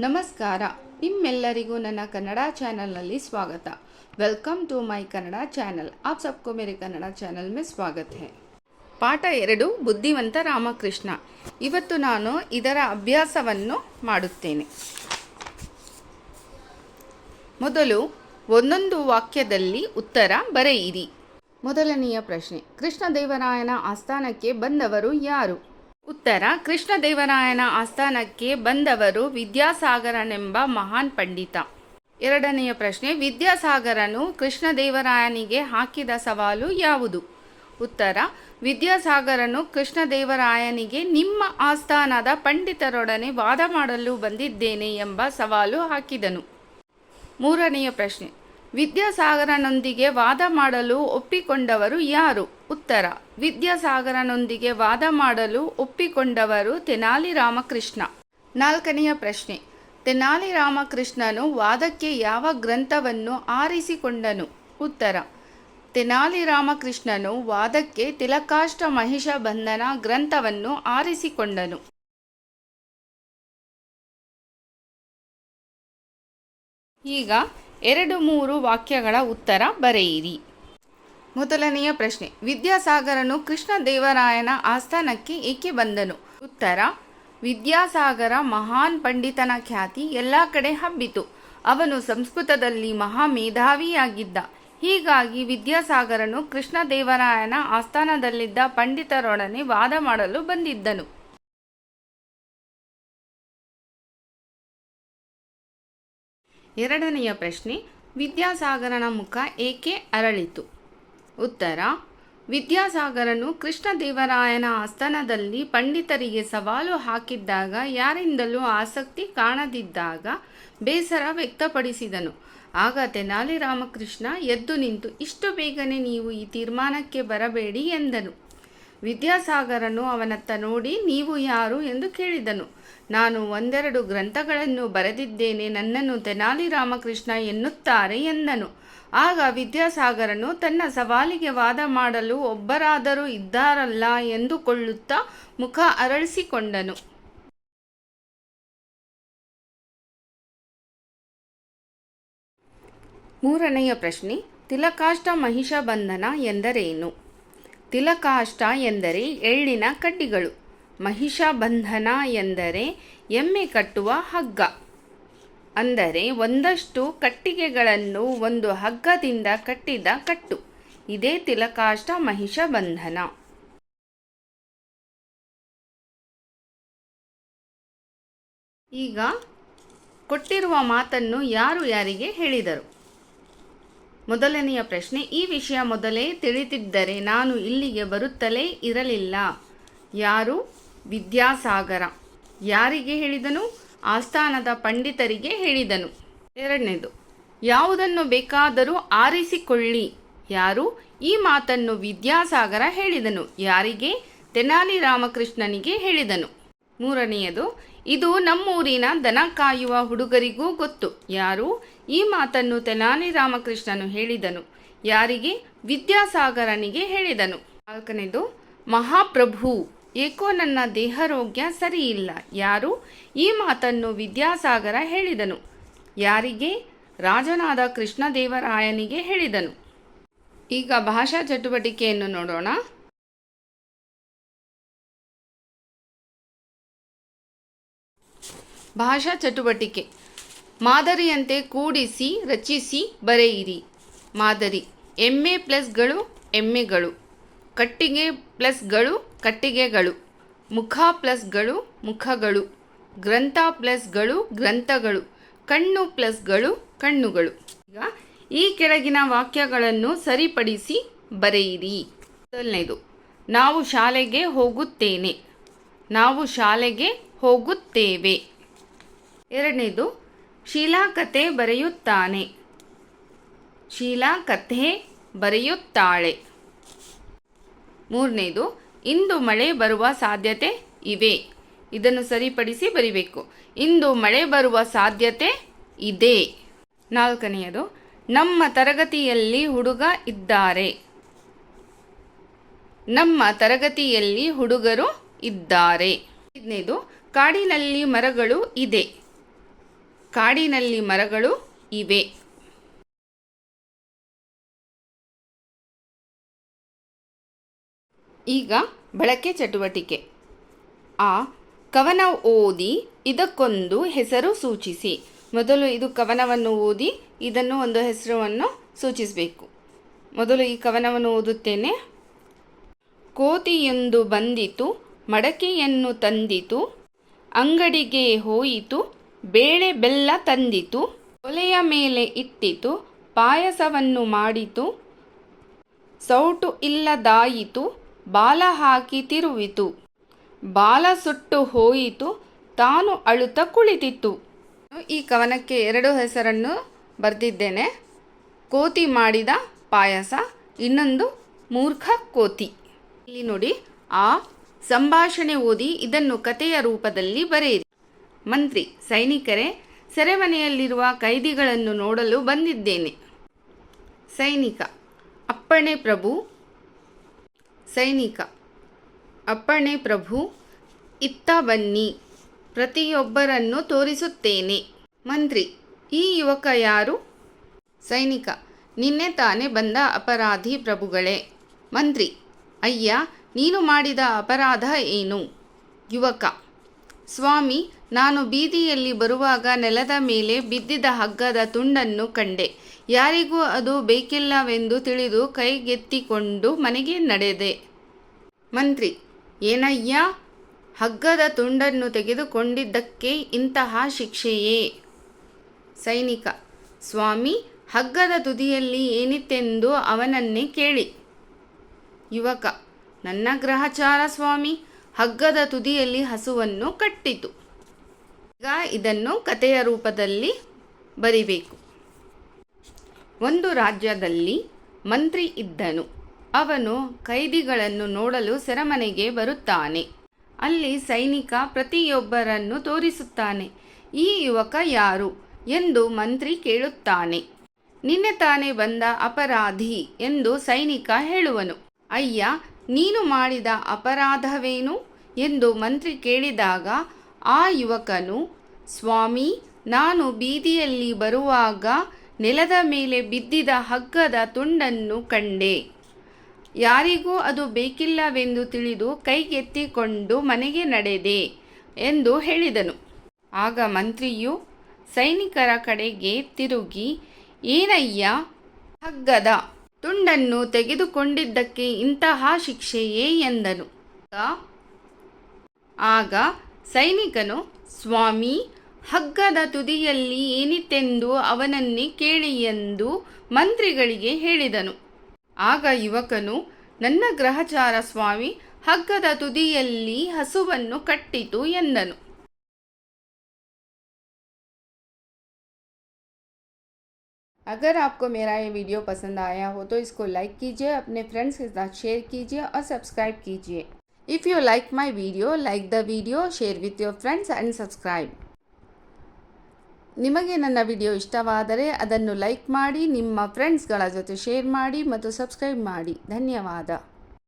ನಮಸ್ಕಾರ. ನಿಮ್ಮೆಲ್ಲರಿಗೂ ನನ್ನ ಕನ್ನಡ ಚಾನಲ್ನಲ್ಲಿ ಸ್ವಾಗತ. Welcome to my Kannada channel. App ಸಬ್ಕೋ ಮೇರೆ ಕನ್ನಡ ಚಾನಲ್ में ಸ್ವಾಗತ ಹೇ. ಪಾಠ ಎರಡು, ಬುದ್ಧಿವಂತ ರಾಮಕೃಷ್ಣ. ಇವತ್ತು ನಾನು ಇದರ ಅಭ್ಯಾಸವನ್ನು ಮಾಡುತ್ತೇನೆ. ಮೊದಲು ಒಂದೊಂದು ವಾಕ್ಯದಲ್ಲಿ ಉತ್ತರ ಬರೆಯಿರಿ. ಮೊದಲನೆಯ ಪ್ರಶ್ನೆ, ಕೃಷ್ಣದೇವರಾಯನ ಆಸ್ಥಾನಕ್ಕೆ ಬಂದವರು ಯಾರು? ಉತ್ತರ ಕೃಷ್ಣದೇವರಾಯನ ಆಸ್ಥಾನಕ್ಕೆ ಬಂದವರು ವಿದ್ಯಾಸಾಗರನೆಂಬ ಮಹಾನ್ ಪಂಡಿತ. ಎರಡನೆಯ ಪ್ರಶ್ನೆ, ವಿದ್ಯಾಸಾಗರನು ಕೃಷ್ಣದೇವರಾಯನಿಗೆ ಹಾಕಿದ ಸವಾಲು ಯಾವುದು? ಉತ್ತರ, ವಿದ್ಯಾಸಾಗರನು ಕೃಷ್ಣದೇವರಾಯನಿಗೆ ನಿಮ್ಮ ಆಸ್ಥಾನದ ಪಂಡಿತರೊಡನೆ ವಾದ ಮಾಡಲು ಬಂದಿದ್ದೇನೆ ಎಂಬ ಸವಾಲು ಹಾಕಿದನು. ಮೂರನೆಯ ಪ್ರಶ್ನೆ, ವಿದ್ಯಾಸಾಗರನೊಂದಿಗೆ ವಾದ ಮಾಡಲು ಒಪ್ಪಿಕೊಂಡವರು ಯಾರು? ಉತ್ತರ. ವಿದ್ಯಾಸಾಗರನೊಂದಿಗೆ ವಾದ ಮಾಡಲು ಒಪ್ಪಿಕೊಂಡವರು ತೆನಾಲಿ ರಾಮಕೃಷ್ಣ. ನಾಲ್ಕನೆಯ ಪ್ರಶ್ನೆ. ತೆನಾಲಿ ರಾಮಕೃಷ್ಣನು ವಾದಕ್ಕೆ ಯಾವ ಗ್ರಂಥವನ್ನು ಆರಿಸಿಕೊಂಡನು? ಉತ್ತರ. ತೆನಾಲಿ ರಾಮಕೃಷ್ಣನು ವಾದಕ್ಕೆ ತಿಲಕಾಷ್ಟ ಮಹಿಷ ಬಂಧನ ಗ್ರಂಥವನ್ನು ಆರಿಸಿಕೊಂಡನು. ಈಗ ಎರಡು ಮೂರು ವಾಕ್ಯಗಳ ಉತ್ತರ ಬರೆಯಿರಿ. ಮೊದಲನೆಯ ಪ್ರಶ್ನೆ. ವಿದ್ಯಾಸಾಗರನು ಕೃಷ್ಣದೇವರಾಯನ ಆಸ್ಥಾನಕ್ಕೆ ಏಕೆ ಬಂದನು? ಉತ್ತರ. ವಿದ್ಯಾಸಾಗರ ಮಹಾನ್ ಪಂಡಿತನ ಖ್ಯಾತಿ ಎಲ್ಲ ಕಡೆ ಹಬ್ಬಿತು. ಅವನು ಸಂಸ್ಕೃತದಲ್ಲಿ ಮಹಾ ಮೇಧಾವಿಯಾಗಿದ್ದ ಹೀಗಾಗಿ ವಿದ್ಯಾಸಾಗರನು ಕೃಷ್ಣದೇವರಾಯನ ಆಸ್ಥಾನದಲ್ಲಿದ್ದ ಪಂಡಿತರೊಡನೆ ವಾದ ಮಾಡಲು ಬಂದಿದ್ದನು. ಎರಡನೆಯ ಪ್ರಶ್ನೆ. ವಿದ್ಯಾಸಾಗರನ ಮುಖ ಏಕೆ ಅರಳಿತು? ಉತ್ತರ, ವಿದ್ಯಾಸಾಗರನು ಕೃಷ್ಣದೇವರಾಯನ ಆಸ್ಥಾನದಲ್ಲಿ ಪಂಡಿತರಿಗೆ ಸವಾಲು ಹಾಕಿದ್ದಾಗ ಯಾರಿಂದಲೂ ಆಸಕ್ತಿ ಕಾಣದಿದ್ದಾಗ ಬೇಸರ ವ್ಯಕ್ತಪಡಿಸಿದನು. ಆಗ ತೆನಾಲಿ ರಾಮಕೃಷ್ಣ, ಎದ್ದು ನಿಂತು, ಇಷ್ಟು ಬೇಗನೆ ನೀವು ಈ ತೀರ್ಮಾನಕ್ಕೆ ಬರಬೇಡಿ ಎಂದನು. ವಿದ್ಯಾಸಾಗರನು ಅವನತ್ತ ನೋಡಿ, ನೀವು ಯಾರು ಎಂದು ಕೇಳಿದನು. ನಾನು ಒಂದೆರಡು ಗ್ರಂಥಗಳನ್ನು ಬರೆದಿದ್ದೇನೆ, ನನ್ನನ್ನು ತೆನಾಲಿ ರಾಮಕೃಷ್ಣ ಎನ್ನುತ್ತಾರೆ ಎಂದನು. ಆಗ ವಿದ್ಯಾಸಾಗರನು ತನ್ನ ಸವಾಲಿಗೆ ವಾದ ಮಾಡಲು ಒಬ್ಬರಾದರೂ ಇದ್ದಾರಲ್ಲ ಎಂದುಕೊಳ್ಳುತ್ತಾ ಮುಖ ಅರಳಿಸಿಕೊಂಡನು. ಮೂರನೆಯ ಪ್ರಶ್ನೆ, ತಿಲಕಾಷ್ಟ ಮಹಿಷ ಬಂಧನ ಎಂದರೇನು? ತಿಲಕಾಷ್ಟ ಎಂದರೆ ಎಳ್ಳಿನ ಕಡ್ಡಿಗಳು. ಮಹಿಷ ಬಂಧನ ಎಂದರೆ ಎಮ್ಮೆ ಕಟ್ಟುವ ಹಗ್ಗ. ಅಂದರೆ ಒಂದಷ್ಟು ಕಟ್ಟಿಗೆಗಳನ್ನು ಒಂದು ಹಗ್ಗದಿಂದ ಕಟ್ಟಿದ ಕಟ್ಟು. ಇದೇ ತಿಲಕಾಷ್ಟ ಮಹಿಷ ಬಂಧನ ಈಗ ಕೊಟ್ಟಿರುವ ಮಾತನ್ನು ಯಾರು ಯಾರಿಗೆ ಹೇಳಿದರು? ಮೊದಲನೆಯ ಪ್ರಶ್ನೆ, ಈ ವಿಷಯ ಮೊದಲೇ ತಿಳಿದಿದ್ದರೆ ನಾನು ಇಲ್ಲಿಗೆ ಬರುತ್ತಲೇ ಇರಲಿಲ್ಲ. ಯಾರು? ವಿದ್ಯಾಸಾಗರ. ಯಾರಿಗೆ ಹೇಳಿದನು? ಆಸ್ಥಾನದ ಪಂಡಿತರಿಗೆ ಹೇಳಿದನು. ಎರಡನೇದು, ಯಾವುದನ್ನು ಬೇಕಾದರೂ ಆರಿಸಿಕೊಳ್ಳಿ. ಯಾರು? ಈ ಮಾತನ್ನು ವಿದ್ಯಾಸಾಗರ ಹೇಳಿದನು. ಯಾರಿಗೆ? ತೆನಾಲಿ ರಾಮಕೃಷ್ಣನಿಗೆ ಹೇಳಿದನು. ಮೂರನೆಯದು, ಇದು ನಮ್ಮೂರಿನ ದನ ಕಾಯುವ ಹುಡುಗರಿಗೂ ಗೊತ್ತು. ಯಾರು? ಈ ಮಾತನ್ನು ತೆನಾಲಿ ರಾಮಕೃಷ್ಣನು ಹೇಳಿದನು. ಯಾರಿಗೆ? ವಿದ್ಯಾಸಾಗರನಿಗೆ ಹೇಳಿದನು. ನಾಲ್ಕನೇದು, ಮಹಾಪ್ರಭು. ಏಕೋ ನನ್ನ ದೇಹರೋಗ್ಯ ಸರಿಯಿಲ್ಲ. ಯಾರು? ಈ ಮಾತನ್ನು ವಿದ್ಯಾಸಾಗರ ಹೇಳಿದನು. ಯಾರಿಗೆ? ರಾಜನಾದ ಕೃಷ್ಣದೇವರಾಯನಿಗೆ ಹೇಳಿದನು. ಈಗ ಭಾಷಾ ಚಟುವಟಿಕೆಯನ್ನು ನೋಡೋಣ. ಭಾಷಾ ಚಟುವಟಿಕೆ. ಮಾದರಿಯಂತೆ ಕೂಡಿಸಿ, ರಚಿಸಿ, ಬರೆಯಿರಿ. ಮಾದರಿ. ಎಮ್ಮೆ ಪ್ಲಸ್ಗಳು, ಎಮ್ಮೆಗಳು. ಕಟ್ಟಿಗೆ ಪ್ಲಸ್ಗಳು ಕಟ್ಟಿಗೆಗಳು. ಮುಖ ಪ್ಲಸ್ಗಳು ಮುಖಗಳು. ಗ್ರಂಥ ಪ್ಲಸ್ಗಳು ಗ್ರಂಥಗಳು. ಕಣ್ಣು ಪ್ಲಸ್ಗಳು ಕಣ್ಣುಗಳು. ಈಗ ಈ ಕೆಳಗಿನ ವಾಕ್ಯಗಳನ್ನು ಸರಿಪಡಿಸಿ ಬರೆಯಿರಿ. ಮೊದಲನೇದು, ನಾವು ಶಾಲೆಗೆ ಹೋಗುತ್ತೇನೆ. ನಾವು ಶಾಲೆಗೆ ಹೋಗುತ್ತೇವೆ. ಎರಡನೇದು, ಶೀಲಾ ಕತೆ ಬರೆಯುತ್ತಾನೆ. ಶೀಲಾ ಕಥೆ ಬರೆಯುತ್ತಾಳೆ. ಮೂರನೇದು, ಇಂದು ಮಳೆ ಬರುವ ಸಾಧ್ಯತೆ ಇವೆ. ಇದನ್ನು ಸರಿಪಡಿಸಿ ಬರಿಬೇಕು. ಇಂದು ಮಳೆ ಬರುವ ಸಾಧ್ಯತೆ ಇದೆ. ನಾಲ್ಕನೆಯದು, ನಮ್ಮ ತರಗತಿಯಲ್ಲಿ ಹುಡುಗ ಇದ್ದಾರೆ. ನಮ್ಮ ತರಗತಿಯಲ್ಲಿ ಹುಡುಗರು ಇದ್ದಾರೆ. ಐದನೇದು, ಕಾಡಿನಲ್ಲಿ ಮರಗಳು ಇದೆ. ಕಾಡಿನಲ್ಲಿ ಮರಗಳು ಇವೆ. ಈಗ ಬಳಕೆ ಚಟುವಟಿಕೆ. ಆ ಕವನ ಓದಿ ಇದಕ್ಕೊಂದು ಹೆಸರು ಸೂಚಿಸಿ. ಮೊದಲು ಇದು ಕವನವನ್ನು ಓದಿ ಇದನ್ನು ಒಂದು ಹೆಸರನ್ನು ಸೂಚಿಸಬೇಕು. ಮೊದಲು ಈ ಕವನವನ್ನು ಓದುತ್ತೇನೆ. ಕೋತಿಯೊಂದು ಬಂದಿತು, ಮಡಕೆಯನ್ನು ತಂದಿತು, ಅಂಗಡಿಗೆ ಹೋಯಿತು, ಬೇಳೆ ಬೆಲ್ಲ ತಂದಿತು, ಒಲೆಯ ಮೇಲೆ ಇಟ್ಟಿತು, ಪಾಯಸವನ್ನು ಮಾಡಿತು, ಸೌಟು ಇಲ್ಲದಾಯಿತು ಬಾಲ ಹಾಕಿ ತಿರುವಿತು. ಬಾಲ ಸುಟ್ಟು ಹೋಯಿತು, ತಾನು ಅಳುತ್ತ ಕುಳಿತಿತ್ತು. ಈ ಕವನಕ್ಕೆ ಎರಡು ಹೆಸರನ್ನು ಬರೆದಿದ್ದೇನೆ. ಕೋತಿ ಮಾಡಿದ ಪಾಯಸ, ಇನ್ನೊಂದು ಮೂರ್ಖ ಕೋತಿ. ಇಲ್ಲಿ ನೋಡಿ, ಆ ಸಂಭಾಷಣೆ ಓದಿ ಇದನ್ನು ಕಥೆಯ ರೂಪದಲ್ಲಿ ಬರೆಯಿರಿ. ಮಂತ್ರಿ, ಸೈನಿಕರೇ, ಸೆರೆಮನೆಯಲ್ಲಿರುವ ಕೈದಿಗಳನ್ನು ನೋಡಲು ಬಂದಿದ್ದೇನೆ. ಸೈನಿಕ, ಅಪ್ಪಣೆ ಪ್ರಭು ಸೈನಿಕ. ಅಪ್ಪಣೆ ಪ್ರಭು ಇತ್ತ ಬನ್ನಿ ಪ್ರತಿಯೊಬ್ಬರನ್ನು ತೋರಿಸುತ್ತೇನೆ. ಮಂತ್ರಿ, ಈ ಯುವಕ ಯಾರು? ಸೈನಿಕ, ನಿನ್ನೆ ತಾನೇ ಬಂದ ಅಪರಾಧಿ ಪ್ರಭುಗಳೇ. ಮಂತ್ರಿ, ಅಯ್ಯ, ನೀನು ಮಾಡಿದ ಅಪರಾಧ ಏನು? ಯುವಕ ಸ್ವಾಮಿ, ನಾನು ಬೀದಿಯಲ್ಲಿ ಬರುವಾಗ ನೆಲದ ಮೇಲೆ ಬಿದ್ದಿದ್ದ ಹಗ್ಗದ ತುಂಡನ್ನು ಕಂಡೆ. ಯಾರಿಗೂ ಅದು ಬೇಕಿಲ್ಲವೆಂದು ತಿಳಿದು ಕೈಗೆತ್ತಿಕೊಂಡು ಮನೆಗೆ ನಡೆದೆ. ಮಂತ್ರಿ, ಏನಯ್ಯ? ಹಗ್ಗದ ತುಂಡನ್ನು ತೆಗೆದುಕೊಂಡಿದ್ದಕ್ಕೆ ಇಂತಹ ಶಿಕ್ಷೆಯೇ? ಸೈನಿಕ, ಸ್ವಾಮಿ, ಹಗ್ಗದ ತುದಿಯಲ್ಲಿ ಏನಿತ್ತೆಂದು ಅವನನ್ನೇ ಕೇಳಿ. ಯುವಕ, ನನ್ನ ಗ್ರಹಚಾರ ಸ್ವಾಮಿ ಹಗ್ಗದ ತುದಿಯಲ್ಲಿ ಹಸುವನ್ನು ಕಟ್ಟಿತು. ಈಗ ಇದನ್ನು ಕಥೆಯ ರೂಪದಲ್ಲಿ ಬರಿಬೇಕು. ಒಂದು ರಾಜ್ಯದಲ್ಲಿ ಮಂತ್ರಿ ಇದ್ದನು. ಅವನು ಕೈದಿಗಳನ್ನು ನೋಡಲು ಸೆರೆಮನೆಗೆ ಬರುತ್ತಾನೆ. ಅಲ್ಲಿ ಸೈನಿಕ ಪ್ರತಿಯೊಬ್ಬರನ್ನು ತೋರಿಸುತ್ತಾನೆ. ಈ ಯುವಕ ಯಾರು ಎಂದು ಮಂತ್ರಿ ಕೇಳುತ್ತಾನೆ. ನಿನ್ನೆ ತಾನೇ ಬಂದ ಅಪರಾಧಿ ಎಂದು ಸೈನಿಕ ಹೇಳುವನು. ಅಯ್ಯ ನೀನು ಮಾಡಿದ ಅಪರಾಧವೇನು? ಎಂದು ಮಂತ್ರಿ ಕೇಳಿದಾಗ, ಆ ಯುವಕನು, ಸ್ವಾಮಿ, ನಾನು ಬೀದಿಯಲ್ಲಿ ಬರುವಾಗ ನೆಲದ ಮೇಲೆ ಬಿದ್ದಿದ ಹಗ್ಗದ ತುಂಡನ್ನು ಕಂಡೆ. ಯಾರಿಗೂ ಅದು ಬೇಕಿಲ್ಲವೆಂದು ತಿಳಿದು ಕೈಗೆತ್ತಿಕೊಂಡು ಮನೆಗೆ ನಡೆದೆ ಎಂದು ಹೇಳಿದನು. ಆಗ ಮಂತ್ರಿಯು ಸೈನಿಕರ ಕಡೆಗೆ ತಿರುಗಿ, ಏನಯ್ಯ, ಹಗ್ಗದ ತುಂಡನ್ನು ತೆಗೆದುಕೊಂಡಿದ್ದಕ್ಕೆ ಇಂತಹ ಶಿಕ್ಷೆಯೇ ಎಂದನು. ಆಗ ಸೈನಿಕನು, ಸ್ವಾಮಿ, ಹಗ್ಗದ ತುದಿಯಲ್ಲಿ ಏನಿತ್ತೆಂದು ಅವನನ್ನೇ ಕೇಳಿ ಎಂದು ಮಂತ್ರಿಗಳಿಗೆ ಹೇಳಿದನು. ಆಗ ಯುವಕನು, ನನ್ನ ಗ್ರಹಚಾರ ಸ್ವಾಮಿ, ಹಗ್ಗದ ತುದಿಯಲ್ಲಿ ಹಸುವನ್ನು ಕಟ್ಟಿತು ಎಂದನು. अगर आपको मेरा ये वीडियो पसंद आया हो तो इसको लाइक कीजिए अपने फ्रेंड्स के साथ शेयर कीजिए और सब्सक्राइब कीजिए if you like my video like the video share with your friends and subscribe ನಿಮಗೆ ನನ್ನ ವಿಡಿಯೋ ಇಷ್ಟವಾದರೆ ಅದನ್ನು ಲೈಕ್ ಮಾಡಿ ನಿಮ್ಮ ಫ್ರೆಂಡ್ಸ್ಗಳ ಜೊತೆ ಶೇರ್ ಮಾಡಿ ಮತ್ತು ಸಬ್ಸ್ಕ್ರೈಬ್ ಮಾಡಿ ಧನ್ಯವಾದ